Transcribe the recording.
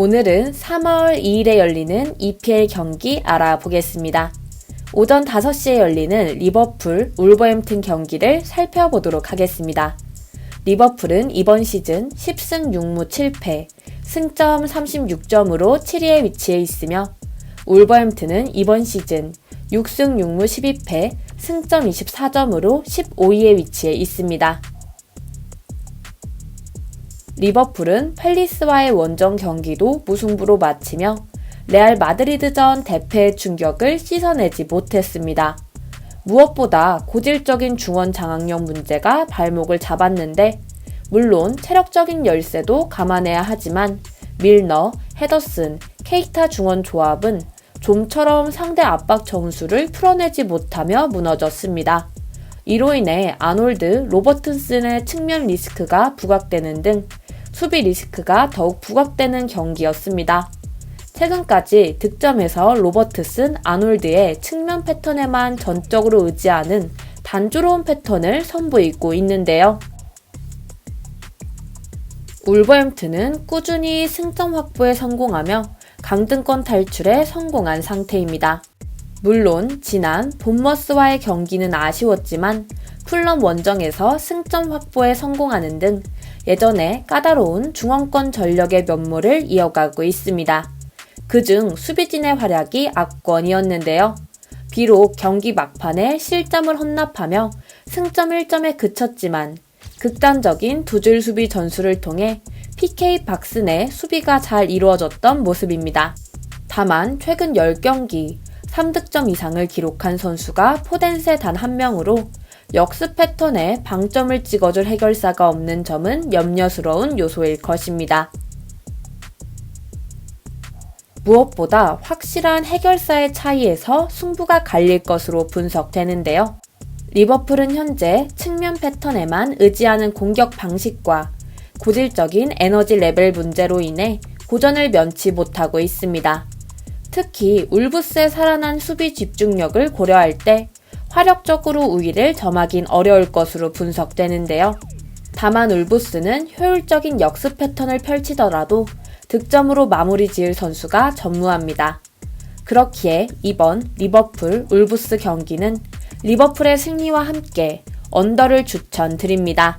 오늘은 3월 2일에 열리는 EPL 경기 알아보겠습니다. 오전 5시에 열리는 리버풀 울버햄튼 경기를 살펴보도록 하겠습니다. 리버풀은 이번 시즌 10승 6무 7패, 승점 36점으로 7위에 위치해 있으며 울버햄튼은 이번 시즌 6승 6무 12패, 승점 24점으로 15위에 위치해 있습니다. 리버풀은 팰리스와의 원정 경기도 무승부로 마치며 레알 마드리드전 대패의 충격을 씻어내지 못했습니다. 무엇보다 고질적인 중원 장악력 문제가 발목을 잡았는데 물론 체력적인 열세도 감안해야 하지만 밀너, 헤더슨, 케이타 중원 조합은 좀처럼 상대 압박 정수를 풀어내지 못하며 무너졌습니다. 이로 인해 아놀드, 로버튼슨의 측면 리스크가 부각되는 등 수비 리스크가 더욱 부각되는 경기였습니다. 최근까지 득점에서 로버트슨, 아놀드의 측면 패턴에만 전적으로 의지하는 단조로운 패턴을 선보이고 있는데요. 울버햄튼은 꾸준히 승점 확보에 성공하며 강등권 탈출에 성공한 상태입니다. 물론 지난 본머스와의 경기는 아쉬웠지만 풀럼 원정에서 승점 확보에 성공하는 등 예전에 까다로운 중원권 전력의 면모를 이어가고 있습니다. 그중 수비진의 활약이 압권이었는데요. 비록 경기 막판에 실점을 헌납하며 승점 1점에 그쳤지만 극단적인 두 줄 수비 전술을 통해 PK 박스 내 수비가 잘 이루어졌던 모습입니다. 다만 최근 10경기 3득점 이상을 기록한 선수가 포덴세 단 한 명으로 역습 패턴에 방점을 찍어줄 해결사가 없는 점은 염려스러운 요소일 것입니다. 무엇보다 확실한 해결사의 차이에서 승부가 갈릴 것으로 분석되는데요. 리버풀은 현재 측면 패턴에만 의지하는 공격 방식과 고질적인 에너지 레벨 문제로 인해 고전을 면치 못하고 있습니다. 특히 울브스의 살아난 수비 집중력을 고려할 때 화력적으로 우위를 점하긴 어려울 것으로 분석되는데요. 다만 울브스는 효율적인 역습 패턴을 펼치더라도 득점으로 마무리 지을 선수가 전무합니다. 그렇기에 이번 리버풀 울브스 경기는 리버풀의 승리와 함께 언더를 추천드립니다.